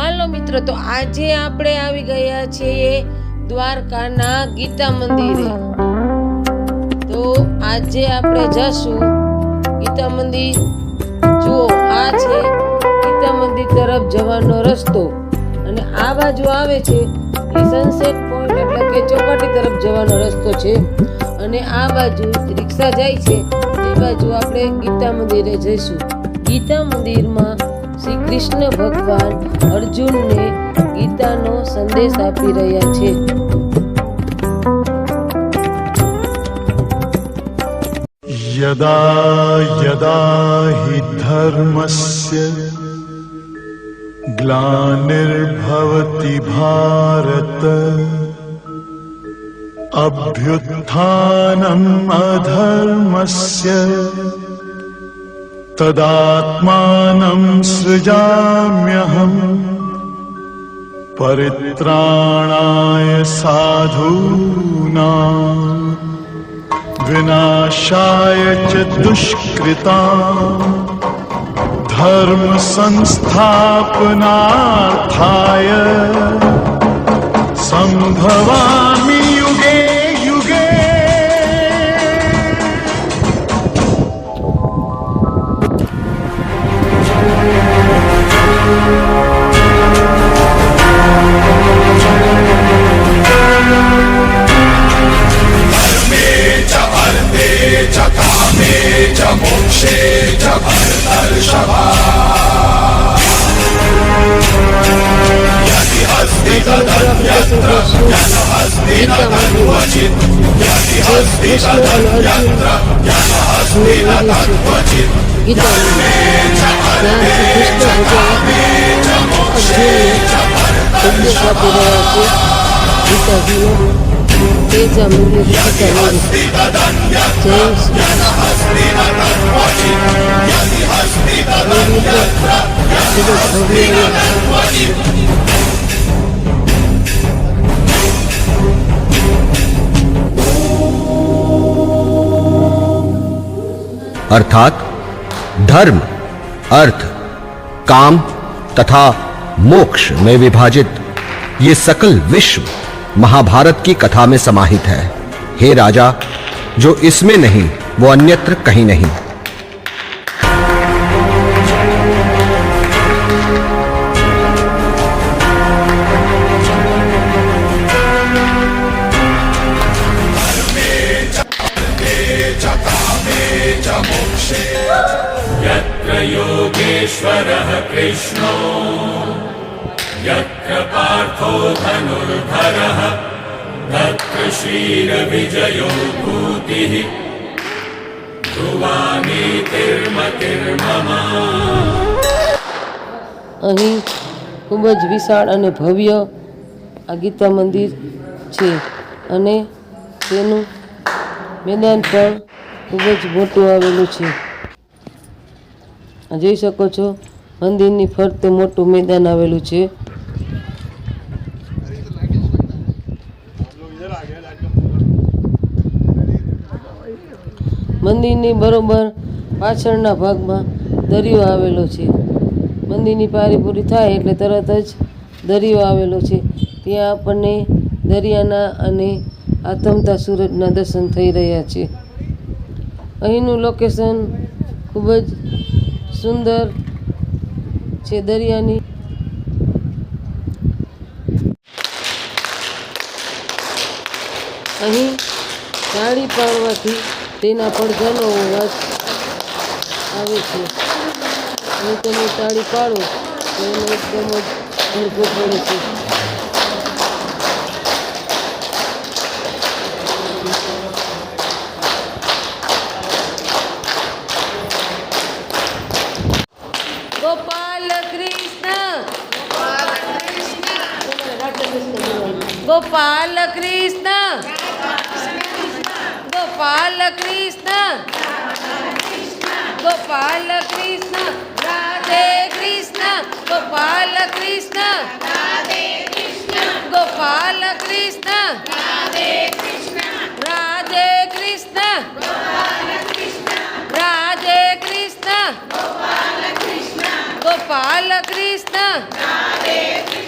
હાલો મિત્રો, તો આજે આપણે આવી ગયા છીએ દ્વારકાના ગીતા મંદિરે. તો આજે આપણે જશું ગીતા મંદિર. જુઓ, આ છે ગીતા મંદિર તરફ જવાનો રસ્તો. અને આ બાજુ આવે છે એ સનસેટ પોઈન્ટ એટલે કે ચોપાટી તરફ જવાનો રસ્તો છે. અને આ બાજુ રિક્ષા જાય છે, એ બાજુ આપણે ગીતા મંદિરે જઈશું. ગીતા મંદિરમાં શ્રી કૃષ્ણ ભગવાન અર્જુનને ગીતાનો સંદેશ આપી રહ્યા છે. યદા યદા હિ ધર્મસ્ય ગ્લાનિર્ભવતિ ભારત અભ્યુત્થાનમ અધર્મસ્ય तदात्मानं सृजाम्यहम् परित्राणाय साधूना विनाशाय च दुष्कृता धर्मसंस्थापनार्थाय सम्भवामि मोक्षेच्या भारतार सभा याति हस्ति तदन्यत्र ज्ञान हस्ति तदन्वचित याति हस्ति तदन्यत्र ज्ञान हस्ति तदन्वचित ज्ञानेच्या भारतेच्या कामेच्या मोक्षेच्या भारतार सभा अर्थात धर्म अर्थ काम तथा मोक्ष में विभाजित ये सकल विश्व महाभारत की कथा में समाहित है। हे राजा, जो इसमें नहीं, वो अन्यत्र कहीं नहीं। यत्र पार्थो धनुर्धरः तत्र श्रीरविजयो भूतिः ध्रुवानीतिर्मतिर्मम અહીં ખૂબ જ વિશાળ અને ભવ્ય આ ગીતા મંદિર છે અને તેનું મેદાન પણ ખૂબ જ મોટું આવેલું છે આ જોઈ શકો છો મંદિરની ફરતે મોટું મેદાન આવેલું છે મંદિરની બરોબર પાછળના ભાગમાં દરિયો આવેલો છે. મંદિરની પારી પૂરી થાય એટલે તરત જ દરિયો આવેલો છે. ત્યાં આપણને દરિયાના અને આતમતા સૂરજના દર્શન થઈ રહ્યા છે. અહીંનું લોકેશન ખૂબ જ સુંદર છે દરિયાની. અહીં તાળી પાડવાથી તેના પડઘાનો અવાજ આવે છે અને તમે તાળી પાડો તો એનો એકદમ જ પડઘો પડે છે ગોપાલ કૃષ્ણ ગોપાલ કૃષ્ણ ગોપાલ గోపాల కృష్ణ రాధే కృష్ణ గోపాల కృష్ణ రాధే కృష్ణ గోపాల కృష్ణ రాధే కృష్ణ రాధే కృష్ణ గోపాల కృష్ణ రాధే కృష్ణ గోపాల కృష్ణ గోపాల కృష్ణ రాధే కృష్ణ